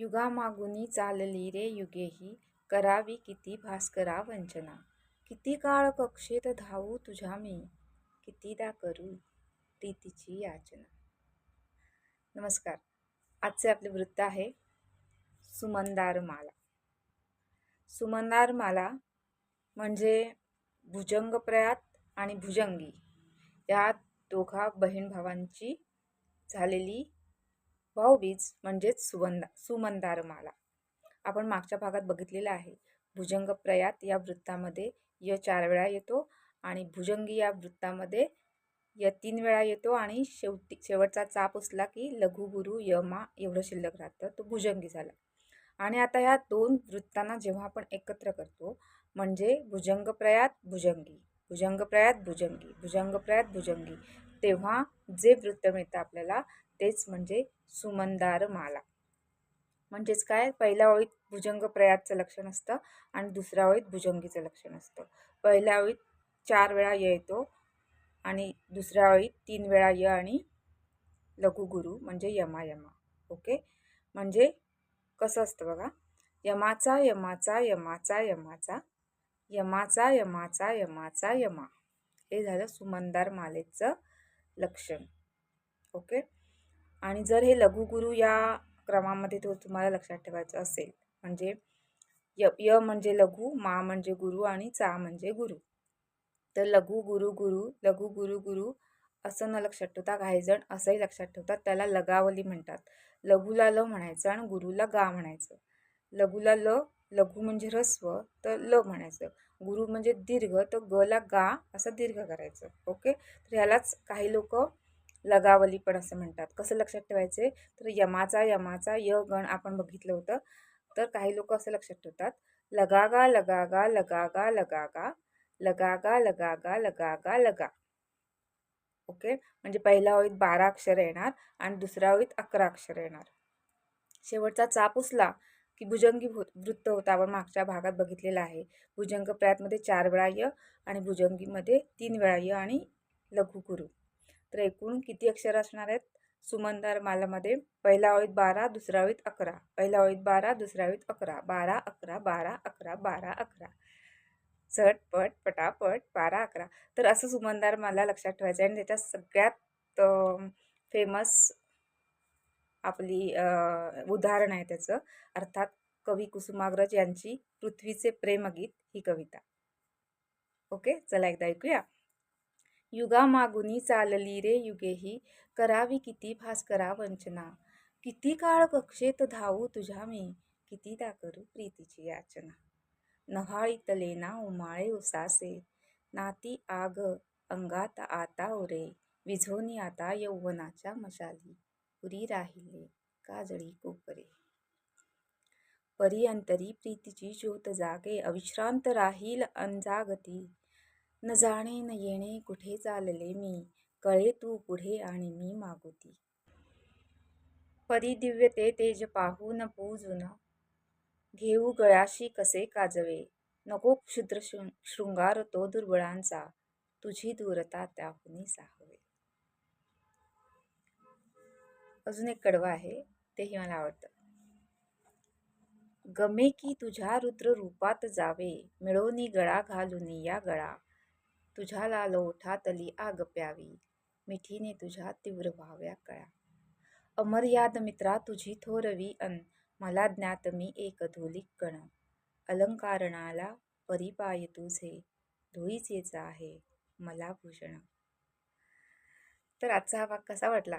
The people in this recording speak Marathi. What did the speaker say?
युगामागुनी चालली रे युगेही. करावी किती भास्करा वंचना. किती काळ कक्षेत धावू तुझ्या मी. कितीदा करू प्रीतीची याचना. नमस्कार. आजचे आपले वृत्त आहे सुमंदार माला. सुमंदार माला म्हणजे भुजंगप्रयात आणि भुजंगी. या दोघा बहीण भावांची झालेली भाऊबीज म्हणजेच सुवंदा सुमंदार माला आपण मागच्या भागात बघितलेलं आहे. भुजंग प्रयात या वृत्तामध्ये य चार वेळा येतो आणि भुजंगी या वृत्तामध्ये य तीन वेळा येतो आणि शेवटी शेवटचा चाप उचला की लघुगुरु यमा एवढं शिल्लक राहतं. तो भुजंगी झाला. आणि आता ह्या दोन वृत्तांना जेव्हा आपण एकत्र करतो म्हणजे भुजंगप्रयात भुजंगी भुजंगप्रयात भुजंगी भुजंगप्रयात भुजंगी तेव्हा जे वृत्त मिळतं आपल्याला तेच म्हणजे सुमंदार माला. म्हणजेच काय? पहिल्या ओळीत भुजंग प्रयातचं लक्षण असतं आणि दुसऱ्या ओळीत भुजंगीचं लक्षण असतं. पहिल्या ओळीत चार वेळा य येतो आणि दुसऱ्या ओळीत तीन वेळा य आणि लघुगुरु म्हणजे यमा यमा. ओके? म्हणजे कसं असतं बघा? यमाचा यमाचा यमाचा यमाचा यमाचा यमाचा यमाचा यमा. हे झालं सुमंदार मालेचं लक्षण. ओके? आणि जर हे लघुगुरु या क्रमामध्ये तो तुम्हाला लक्षात ठेवायचं असेल म्हणजे य य म्हणजे लघु मा म्हणजे गुरु आणि चा म्हणजे गुरु. तर लघु गुरु गुरु लघु गुरु गुरु असं न लक्षात ठेवता काही जण असंही लक्षात ठेवतात त्याला लगावली म्हणतात. लघुला ल म्हणायचं आणि गुरुला गा म्हणायचं. लघुला ल लघु म्हणजे ह्रस्व तर ल म्हणायचं. गुरु म्हणजे दीर्घ तर गला गा असं दीर्घ करायचं ओके? तर ह्यालाच काही लोक लगावली पण असं म्हणतात. कसं लक्षात ठेवायचे? तर यमाचा यमाचा य गण आपण बघितलं होतं. तर काही लोक असं लक्षात ठेवतात. लगागा लगागा लगागा लगागा लगागा लगागा लगागा लगा. ओके? म्हणजे पहिल्या ओळीत बारा अक्षर येणार आणि दुसऱ्या ओळीत अकरा अक्षर येणार. शेवटचा चाप उचला की भुजंगी वृत्त होता. आपण मागच्या भागात बघितलेला आहे. भुजंग प्रयातमध्ये चार वेळा य आणि भुजंगीमध्ये तीन वेळा य आणि लघुगुरु. तर एकूण किती अक्षर असणार आहेत? सुमनदार मालामध्ये पहिला ओळीत बारा दुसऱ्या ओळीत अकरा. पहिल्या ओळीत बारा दुसऱ्या ओळीत अकरा. बारा अकरा बारा अकरा बारा अकरा. झटपट पटापट बारा अकरा. तर असं सुमनदार मला लक्षात ठेवायचं आहे. आणि त्याच्यात सगळ्यात फेमस आपली उदाहरण आहे त्याचं. अर्थात कवी कुसुमाग्रज यांची पृथ्वीचे प्रेमगीत ही कविता. ओके चला एकदा ऐकूया. युगा मागुनी चालली रे युगेही करावी किती भास्करा वंचना. किती काळ कक्षेत धावू तुझ्या मी. कितीदा करू प्रीतीची याचना. नव्हाळीतले ना उमाळे उसासे. नाती आग अंगात आता ओरे. विझोनी आता यौवनाच्या मशाली. पुरी राहिले. काजळी कोपरे. परी अंतरी प्रीतीची ज्योत जागे अविश्रांत राहील अंजागती न जाणे न येणे कुठे चालले मी? कळे तू पुढे आणि मी मागोती. परी दिव्य ते तेज पाहून पूजून घेऊ गळाशी कसे काजवे? नको क्षुद्र शृंगार तो दुर्बळांचा. तुझी दूरता त्याहुनी साहवे. अजून एक कडवं आहे तेही मला आवडतं. गमे की तुझ्या रुद्र रूपात जावे मिळवणी गळा घालून या गळा. तुझ्याला लोठातली आग प्यावी मिठीने तुझ्या तीव्र व्हाव्या कळा. अमर्याद मित्रा तुझी थोरवी अन मला ज्ञात मी एक धोलिक कण. अलंकारणाला परिपाय तुझे धुळीचेच आहे मला भूषण. तर आजचा हा भाग कसा वाटला?